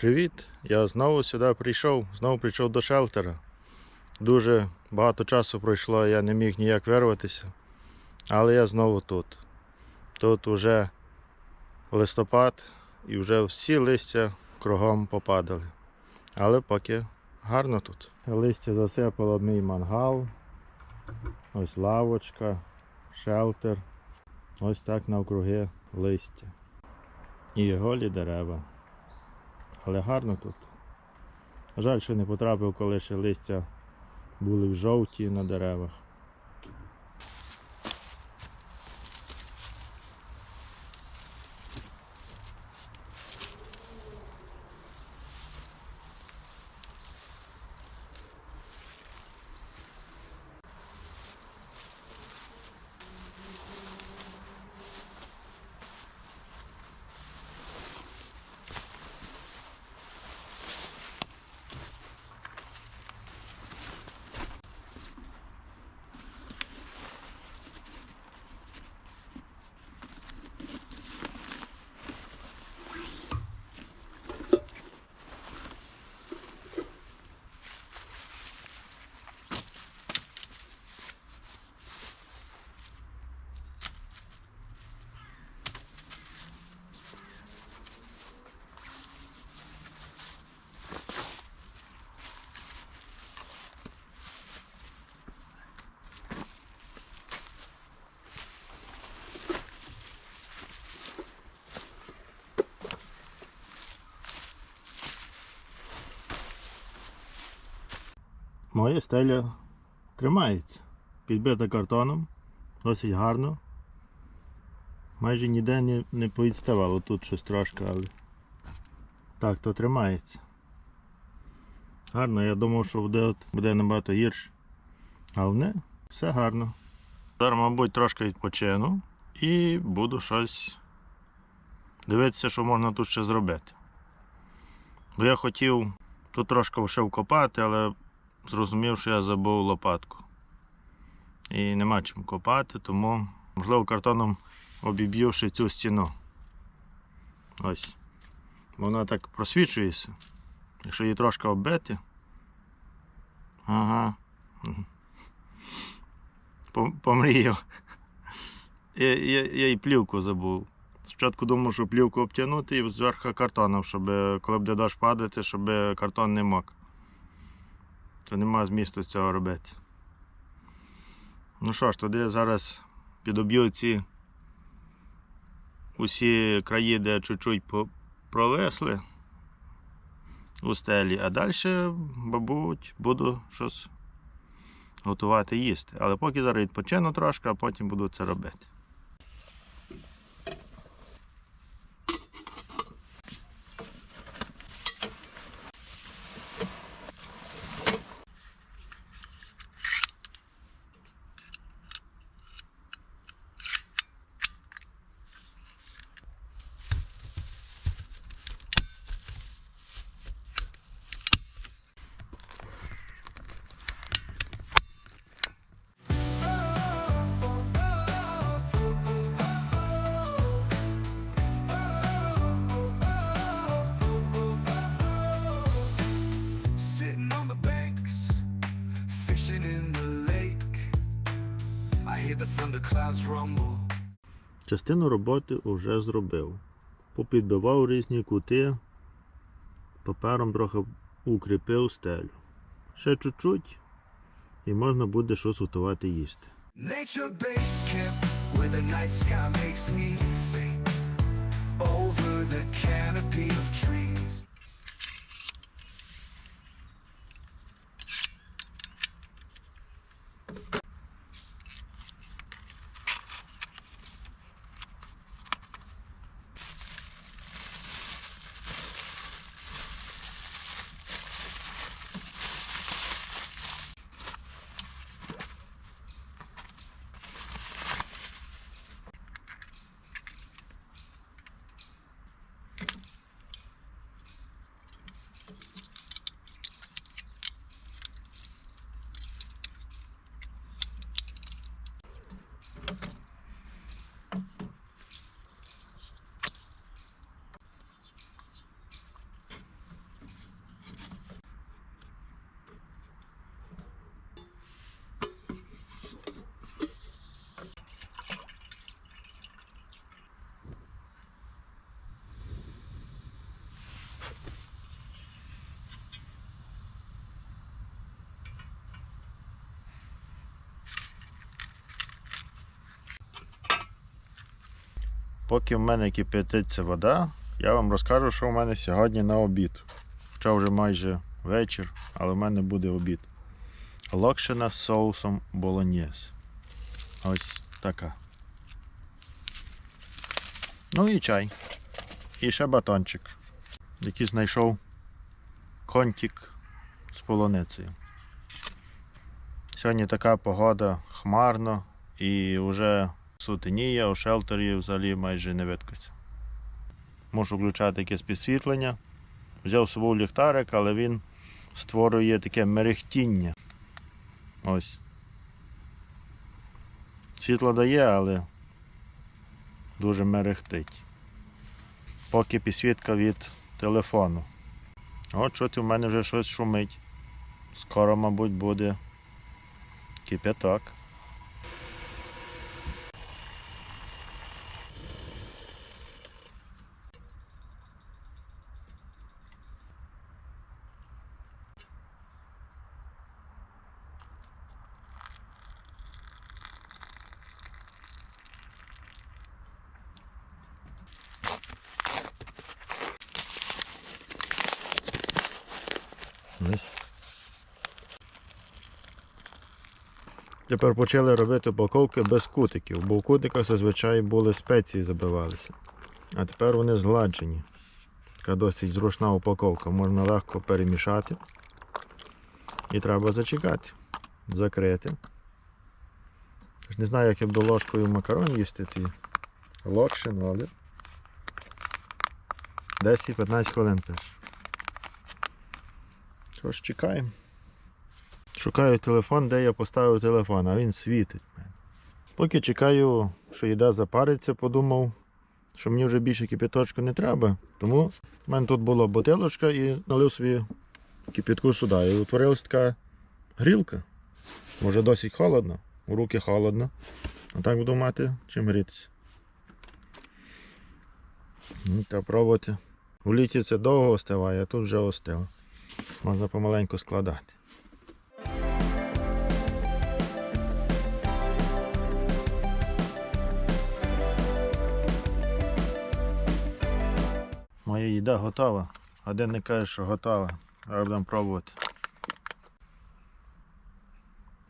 Привіт! Я знову сюди прийшов, знову прийшов до шелтера. Дуже багато часу пройшло, я не міг ніяк вирватися. Але я знову тут. Тут вже листопад і вже всі листя кругом попадали. Але поки гарно тут. Листя засипало мій мангал. Ось лавочка, шелтер. Ось так навкруги листя. І голі дерева. Але гарно тут. Жаль, що не потрапив, коли ще листя були в жовті на деревах. Моя стеля тримається. Підбита картоном, досить гарно. Майже ніде не, не повідставало тут щось трошки, але так то тримається. Гарно, я думав, що буде, от, буде набагато гірше. Але не, все гарно. Зараз, мабуть, трошки відпочину і буду щось дивитися, що можна тут ще зробити. Бо я хотів тут трошки ще вкопати, але зрозумів, що я забув лопатку. І нема чим копати, тому можливо картоном обіб'ю цю стіну. Ось. Вона так просвічується. Якщо її трошки оббити. Ага. Помріяв. Я, я, я і плівку забув. Спочатку думав, що плівку обтягнути і зверху картоном, щоб коли буде дощ падати, щоб картон не мок то нема змісту цього робити. Ну що ж, тоді зараз підоб'ю ці усі краї, де чуть-чуть провисли у стелі, а далі, мабуть, буду щось готувати їсти. Але поки зараз відпочину трошки, а потім буду це робити. Частину роботи вже зробив. Попідбивав різні кути, папером трохи укріпив стелю. Ще чуть-чуть і можна буде щось готувати їсти. Over the canopy of trees. Поки в мене кипятиться вода, я вам розкажу, що в мене сьогодні на обід. Хоча вже майже вечір, але в мене буде обід. Локшина з соусом болоньєз. Ось така. Ну і чай. І ще батончик, який знайшов контик з полуницею. Сьогодні така погода хмарно і вже сутеніє, у шелтері взагалі майже не видкося. Мушу включати якесь підсвітлення. Взяв з собою ліхтарик, але він створює таке мерехтіння. Ось. Світло дає, але дуже мерехтить. Поки підсвітка від телефону. От чути в мене вже щось шумить. Скоро, мабуть, буде кипяток. Тепер почали робити упаковки без кутиків, бо в кутиках зазвичай були спеції забивалися. А тепер вони згладжені. Така досить зручна упаковка, можна легко перемішати. І треба зачекати, закрити. Не знаю, як я буду ложкою макарон їсти ці локшин, але 10-15 хвилин теж. Тож чекаємо. Шукаю телефон, де я поставив телефон, а він світить. Поки чекаю, що їда запариться, подумав, що мені вже більше кипяточку не треба. Тому в мене тут була бутилочка і налив собі кипятку сюди. І утворилась така грілка. Може досить холодно, у руки холодно. А так буду мати чим грітися. Ну, та пробувати. У літі це довго остиває, а тут вже остило. Можна помаленьку складати. Їда готова. Один не каже, що готова. Зараз будемо пробувати.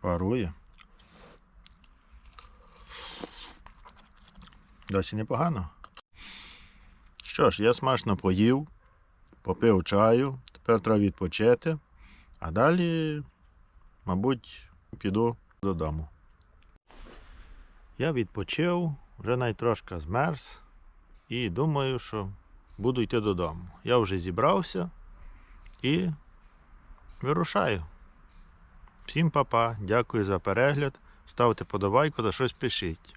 Парує. Досі непогано. Що ж, я смачно поїв, попив чаю, тепер треба відпочити, а далі, мабуть, піду додому. Я відпочив, вже навіть трошки змерз і думаю, що буду йти додому. Я вже зібрався і вирушаю. Всім па-па, дякую за перегляд. Ставте подобайку та щось пишіть.